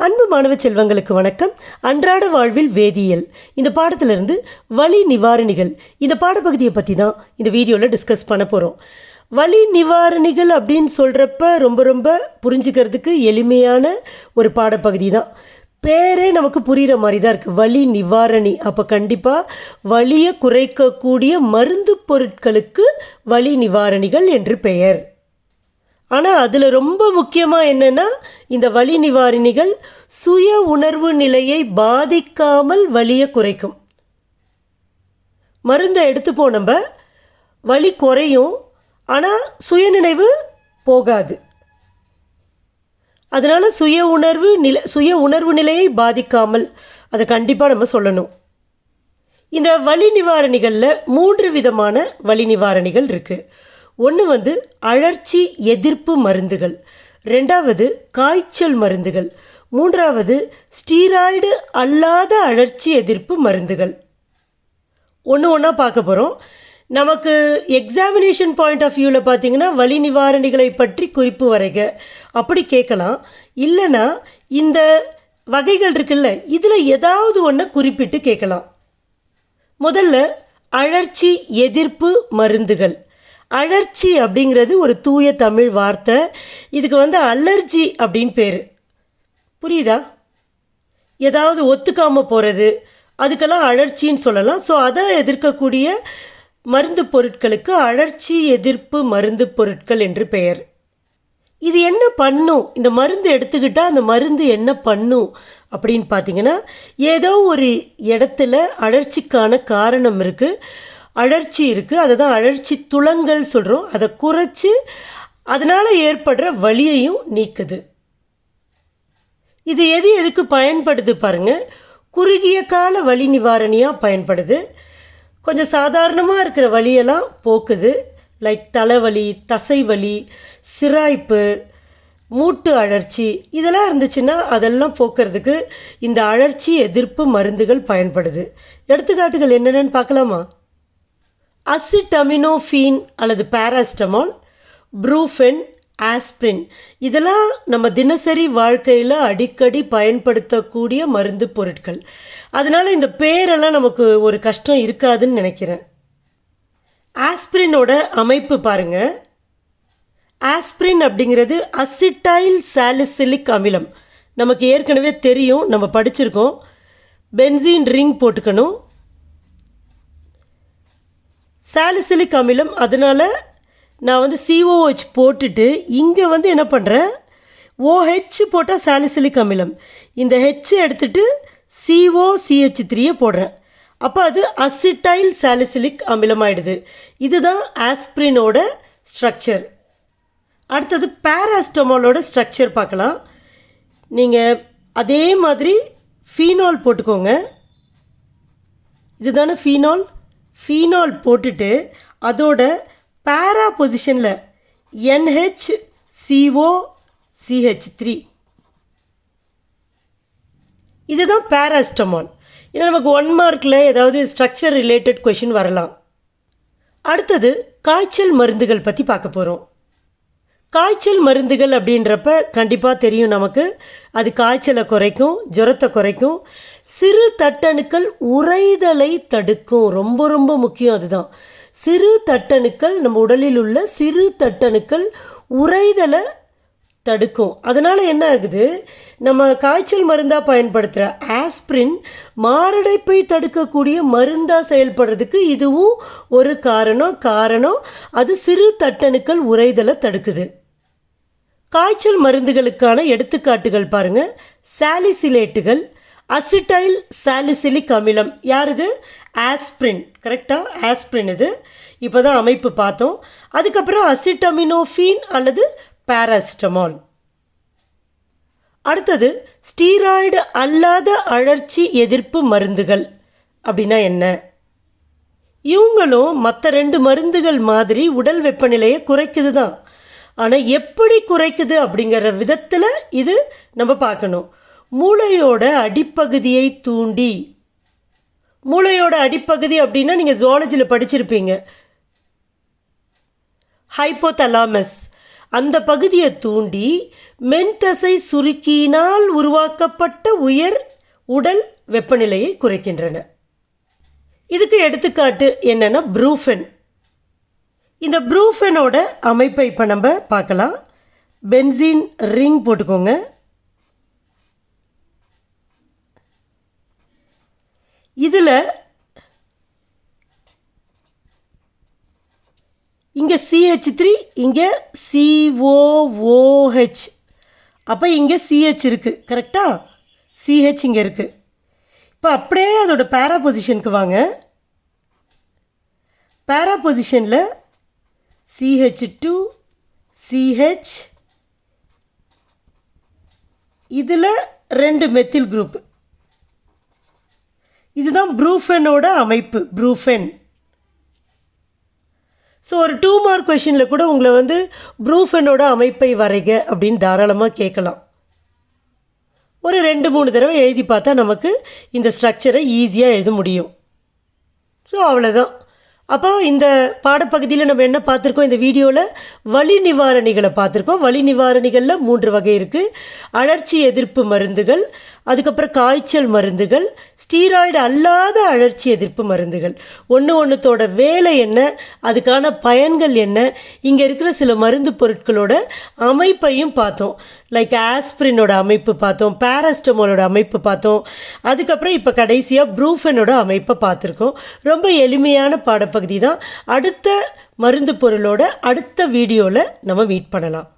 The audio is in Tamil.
அன்பு மாணவ செல்வங்களுக்கு வணக்கம். அன்றாட வாழ்வில் வேதியியல். இந்த பாடத்திலிருந்து வலி நிவாரணிகள். இந்த பாடப்பகுதியை பற்றி தான் இந்த வீடியோவில் டிஸ்கஸ் பண்ண போகிறோம் வலி நிவாரணிகள் அப்படின்னு சொல்கிறப்ப ரொம்ப ரொம்ப புரிஞ்சுக்கிறதுக்கு எளிமையான ஒரு பாடப்பகுதி தான். பேரே நமக்கு புரிகிற மாதிரி தான் இருக்குது வலி நிவாரணி. அப்போ கண்டிப்பாக வலியை குறைக்கக்கூடிய மருந்து பொருட்களுக்கு வலி நிவாரணிகள் என்று பெயர். ஆனால் அதில் ரொம்ப முக்கியமாக என்னென்னா இந்த வலி நிவாரணிகள் சுய உணர்வு நிலையை பாதிக்காமல் வலியை குறைக்கும். மருந்தை எடுத்துப்போம் நம்ம. வலி குறையும் ஆனால் சுயநினைவு போகாது. அதனால் சுய உணர்வு நிலை சுய உணர்வு நிலையை பாதிக்காமல் அதை கண்டிப்பாக நம்ம சொல்லணும். இந்த வலி நிவாரணிகளில் மூன்று விதமான வலி நிவாரணிகள் இருக்குது ஒன்று வந்து அழற்சி எதிர்ப்பு மருந்துகள். ரெண்டாவது காய்ச்சல் மருந்துகள். மூன்றாவது ஸ்டீராய்டு அல்லாத அழற்சி எதிர்ப்பு மருந்துகள். ஒன்று ஒன்றா பார்க்க போகிறோம் நமக்கு எக்ஸாமினேஷன் பாயிண்ட் ஆஃப் வியூவில் பார்த்தீங்கன்னா வலி நிவாரணிகளை பற்றி குறிப்பு வரைக. அப்படி கேட்கலாம். இல்லைன்னா இந்த வகைகள் இருக்குல்ல இதில் ஏதாவது ஒன்று குறிப்பிட்டு கேட்கலாம். முதல்ல அழற்சி எதிர்ப்பு மருந்துகள். அழற்சி அப்படிங்கிறது ஒரு தூய தமிழ் வார்த்தை. இதுக்கு வந்து அலர்ஜி அப்படின்னு பேர். புரியுதா? ஏதாவது ஒத்துக்காமல் போகிறது அதுக்கெல்லாம் அழற்சின்னு சொல்லலாம். ஸோ அதை எதிர்க்கக்கூடிய மருந்து பொருட்களுக்கு அழற்சி எதிர்ப்பு மருந்து பொருட்கள் என்று பெயர். இது என்ன பண்ணும்? இந்த மருந்து எடுத்துக்கிட்டால் அந்த மருந்து என்ன பண்ணும் அப்படின்னு பார்த்தீங்கன்னா ஏதோ ஒரு இடத்துல அழற்சிக்கான காரணம் இருக்குது அழற்சி இருக்குது அதை தான் அழற்சி துளங்கள் சொல்கிறோம் அதை குறைச்சி அதனால் ஏற்படுற வழியையும் நீக்குது. இது எது எதுக்கு பயன்படுது பாருங்கள் குறுகிய கால வலி நிவாரணியாக பயன்படுது. கொஞ்சம் சாதாரணமாக இருக்கிற வலியெல்லாம் போக்குது. லைக் தலைவலி தசைவலி சிராய்ப்பு மூட்டு அழற்சி இதெல்லாம் இருந்துச்சுன்னா அதெல்லாம் போக்குறதுக்கு இந்த அழற்சி எதிர்ப்பு மருந்துகள் பயன்படுது. எடுத்துக்காட்டுகள் என்னென்னு பார்க்கலாமா? அசிட்டமினோஃபீன் அல்லது பேராஸ்டமால் ப்ரூஃபென் ஆஸ்பிரின். இதெல்லாம் நம்ம தினசரி வாழ்க்கையில் அடிக்கடி பயன்படுத்தக்கூடிய மருந்து பொருட்கள். அதனால் இந்த பேரெல்லாம் நமக்கு ஒரு கஷ்டம் இருக்காதுன்னு நினைக்கிறேன். ஆஸ்பிரினோட அமைப்பு பாருங்க. ஆஸ்பிரின் அப்படிங்கிறது அசிட்டைல் சாலிசிலிக் அமிலம். நமக்கு ஏற்கனவே தெரியும் நம்ம படிச்சிருக்கோம். பென்சின் ரிங் போட்டுக்கணும். சாலிசிலிக் அமிலம் அதனால் நான் வந்து சிஓஹெச் போட்டுட்டு இங்கே வந்து என்ன பண்ணுறேன் ஓஹெச் போட்டால் சாலிசிலிக் அமிலம் இந்த ஹெச் எடுத்துட்டு சிஓசிஹெச் த்ரீயை போடுறேன். அப்போ அது அசிட்டைல் சாலிசிலிக் அமிலமாயிடுது. இதுதான் ஆஸ்பிரினோட ஸ்ட்ரக்சர் அடுத்தது பேராஸ்டமாலோட ஸ்ட்ரக்சர் பார்க்கலாம். நீங்கள் அதே மாதிரி ஃபீனால் போட்டுக்கோங்க. இதுதானே ஃபீனால் ஃபீனால் போட்டுட்டு அதோட பேரா பொசிஷனில் என்ஹெச் சிஓ சிஹெச் த்ரீ இதுதான் பேராஸ்டமால் ஏன்னா நமக்கு ஒன் மார்க்கில் ஏதாவது ஸ்ட்ரக்சர் ரிலேட்டட் கொஷின் வரலாம். அடுத்தது காய்ச்சல் மருந்துகள் பற்றி பார்க்க போகிறோம் காய்ச்சல் மருந்துகள் அப்படின்றப்ப கண்டிப்பாக தெரியும் நமக்கு. அது காய்ச்சலை குறைக்கும் ஜுரத்தை குறைக்கும். சிறு தட்டணுக்கள் உறைதலை தடுக்கும். ரொம்ப ரொம்ப முக்கியம் அதுதான். சிறு தட்டணுக்கள் நம்ம உடலில் உள்ள சிறு தட்டணுக்கள் உறைதலை தடுக்கும். அதனால் என்ன ஆகுது? நம்ம காய்ச்சல் மருந்தாக பயன்படுத்துகிற ஆஸ்பிரின் மாரடைப்பை தடுக்கக்கூடிய மருந்தாக செயல்படுறதுக்கு இதுவும் ஒரு காரணம் காரணம். அது சிறு தட்டணுக்கள் உறைதலை தடுக்குது. காய்ச்சல் மருந்துகளுக்கான எடுத்துக்காட்டுகள் பாருங்கள் சாலிசிலேட்டுகள் அசிட்டைல் சாலிசிலிக் அமிலம். யார் இது ஆஸ்பிரின். கரெக்டாக ஆஸ்பிரின் இது. இப்போ தான் அமைப்பு பார்த்தோம். அதுக்கப்புறம் அசிட்டமினோஃபீன் அல்லது பேராசிட்டமால். அடுத்தது ஸ்டீராய்டு அல்லாத அழற்சி எதிர்ப்பு மருந்துகள். அப்படின்னா என்ன? இவங்களும் மற்ற ரெண்டு மருந்துகள் மாதிரி உடல் வெப்பநிலையை குறைக்குது தான் ஆனால் எப்படி குறைக்குது அப்படிங்கிற விதத்தில் இது நம்ம பார்க்கணும். மூளையோட அடிப்பகுதியை தூண்டி. மூளையோட அடிப்பகுதி அப்படின்னா நீங்கள் ஜுவாலஜியில் படிச்சிருப்பீங்க. ஹைப்போதலாமஸ் அந்த பகுதியை தூண்டி மென்தசை சுருக்கியினால் உருவாக்கப்பட்ட உயர் உடல் வெப்பநிலையை குறைக்கின்றன. இதுக்கு எடுத்துக்காட்டு என்னென்னா ப்ரூஃபென். இந்த ப்ரூஃபெனோட அமைப்பை இப்போ நம்ம பார்க்கலாம். பென்சின் ரிங் போட்டுக்கோங்க. இதில் இங்கே சிஹெச் த்ரீ இங்கே சிஓஓஹெச் அப்போ இங்கே சிஹெச் இருக்குது கரெக்டாக சிஹெச் இங்கே இருக்குது இப்போ அப்படியே அதோட பேரா பொசிஷனுக்கு வாங்க. பேரா பொசிஷனில் சிஹெச் டூ சிஹெச் இதில் ரெண்டு மெத்தில் குரூப் இதுதான் ப்ரூஃபெனோட அமைப்பு ப்ரூஃபென். ஸோ ஒரு டூ மார்க் கொஷினில் கூட உங்களை வந்து ப்ரூஃபெனோட அமைப்பை வரைக அப்படின்னு தாராளமாக கேட்கலாம். ஒரு ரெண்டு மூணு தடவை எழுதி பார்த்தா நமக்கு இந்த ஸ்ட்ரக்சரை ஈஸியாக எழுத முடியும். ஸோ அவ்வளோதான் அப்போ இந்த பாடப்பகுதியில் நம்ம என்ன பார்த்துருக்கோம்? இந்த வீடியோவில் வலி நிவாரணிகளை பார்த்துருக்கோம். வலி நிவாரணிகளில் மூன்று வகை இருக்குது அழற்சி எதிர்ப்பு மருந்துகள் அதுக்கப்புறம் காய்ச்சல் மருந்துகள் ஸ்டீராய்டு அல்லாத அழற்சி எதிர்ப்பு மருந்துகள். ஒன்று ஒன்றுத்தோட வேலை என்ன அதுக்கான பயன்கள் என்ன இங்கே இருக்கிற சில மருந்து பொருட்களோட அமைப்பையும் பார்த்தோம். லைக் ஆஸ்பிரினோட அமைப்பு பார்த்தோம் பேராஸ்டமோலோட அமைப்பு பார்த்தோம். அதுக்கப்புறம் இப்போ கடைசியாக ப்ரூஃபனோட அமைப்பை பார்த்துருக்கோம். ரொம்ப எளிமையான பாடப்பகுதி தான். அடுத்த மருந்து பொருளோட அடுத்த வீடியோவில் நம்ம மீட் பண்ணலாம்.